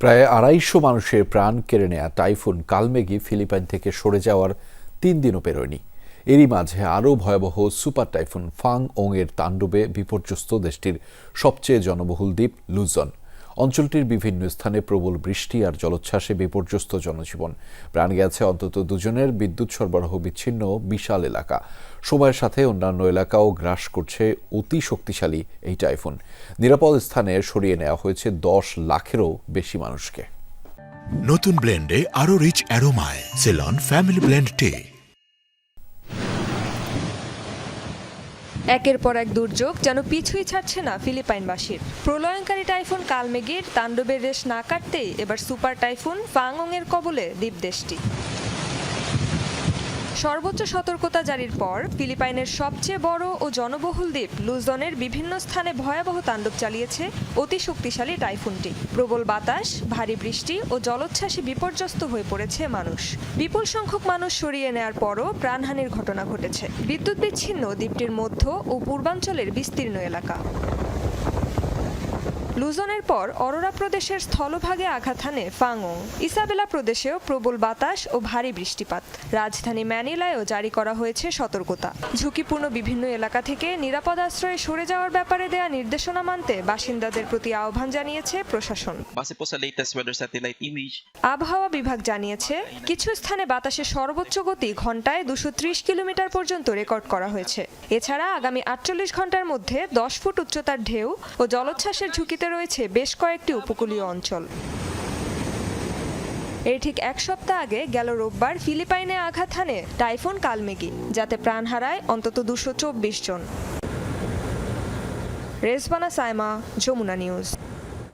প্রায় আড়াইশো মানুষের প্রাণ কেড়ে নেয়া টাইফুন কালমেগি ফিলিপাইন থেকে সরে যাওয়ার তিন দিনও পেরোয়নি। এরই মাঝে আরও ভয়াবহ সুপার টাইফুন ফাং ওং এর তাণ্ডবে বিপর্যস্ত দেশটির সবচেয়ে জনবহুল দ্বীপ লুজন অঞ্চলটির বিভিন্ন স্থানে প্রবল বৃষ্টি আর জলোচ্ছ্বাসে বিপর্যস্ত জনজীবন। প্রাণ গেছে অন্তত দুজনের বিদ্যুৎ সরবরাহ বিচ্ছিন্ন বিশাল এলাকা। সময়ের সাথে অন্যান্য এলাকাও গ্রাস করছে অতি শক্তিশালী এই টাইফুন। নিরাপদ স্থানে সরিয়ে নেওয়া হয়েছে দশ লাখেরও বেশি মানুষকে। নতুন ব্লেন্ডে আরও rich অ্যারোমায়। Ceylon family blend tea. একের পর এক দুর্যোগ যেন পিছুই ছাড়ছে না ফিলিপাইনবাসীর। প্রলয়ঙ্কারী টাইফুন কালমেগির তাণ্ডবের রেশ না কাটতেই এবার সুপার টাইফুন ফাংং এর কবলে দ্বীপ দেশটি সর্বোচ্চ সতর্কতা জারির পর ফিলিপাইনের সবচেয়ে বড় ও জনবহুল দ্বীপ লুজনের বিভিন্ন স্থানে ভয়াবহ তাণ্ডব চালিয়েছে অতি শক্তিশালী টাইফুনটি। প্রবল বাতাস, ভারী বৃষ্টি ও জলোচ্ছ্বাসে বিপর্যস্ত হয়ে পড়েছে মানুষ। বিপুল সংখ্যক মানুষ সরিয়ে নেয়ার পরও প্রাণহানির ঘটনা ঘটেছে। বিদ্যুৎ বিচ্ছিন্ন দ্বীপটির মধ্য ও পূর্বাঞ্চলের বিস্তীর্ণ এলাকা। লুজনের পর অরোরা প্রদেশের স্থলভাগে আঘাত হানে ফাংং ইসাবেলা প্রদেশেও প্রবল বাতাস ও ভারী বৃষ্টিপাত। রাজধানী ম্যানিলায়ও জারি করা হয়েছে সতর্কতা। ঝুঁকিপূর্ণ বিভিন্ন এলাকা থেকে নিরাপদ আশ্রয়ে সরে যাওয়ার ব্যাপারে দেয়া নির্দেশনা মানতে বাসিন্দাদের প্রতি আহ্বান জানিয়েছে প্রশাসন। আবহাওয়া বিভাগ জানিয়েছে কিছু স্থানে বাতাসের সর্বোচ্চ গতি ঘন্টায় দুশো ত্রিশ কিলোমিটার পর্যন্ত রেকর্ড করা হয়েছে। এছাড়া আগামী আটচল্লিশ ঘণ্টার মধ্যে দশ ফুট উচ্চতার ঢেউ ও জলোচ্ছ্বাসের ঝুঁকিতে রয়েছে বেশ কয়েকটি উপকূলীয় অঞ্চল। এর ঠিক এক সপ্তাহ আগে গেল রোববার ফিলিপাইনে আঘাত হানে টাইফুন কালমেগি যাতে প্রাণ হারায় অন্তত দুশো জন। রেজবানা সাইমা, যমুনা নিউজ।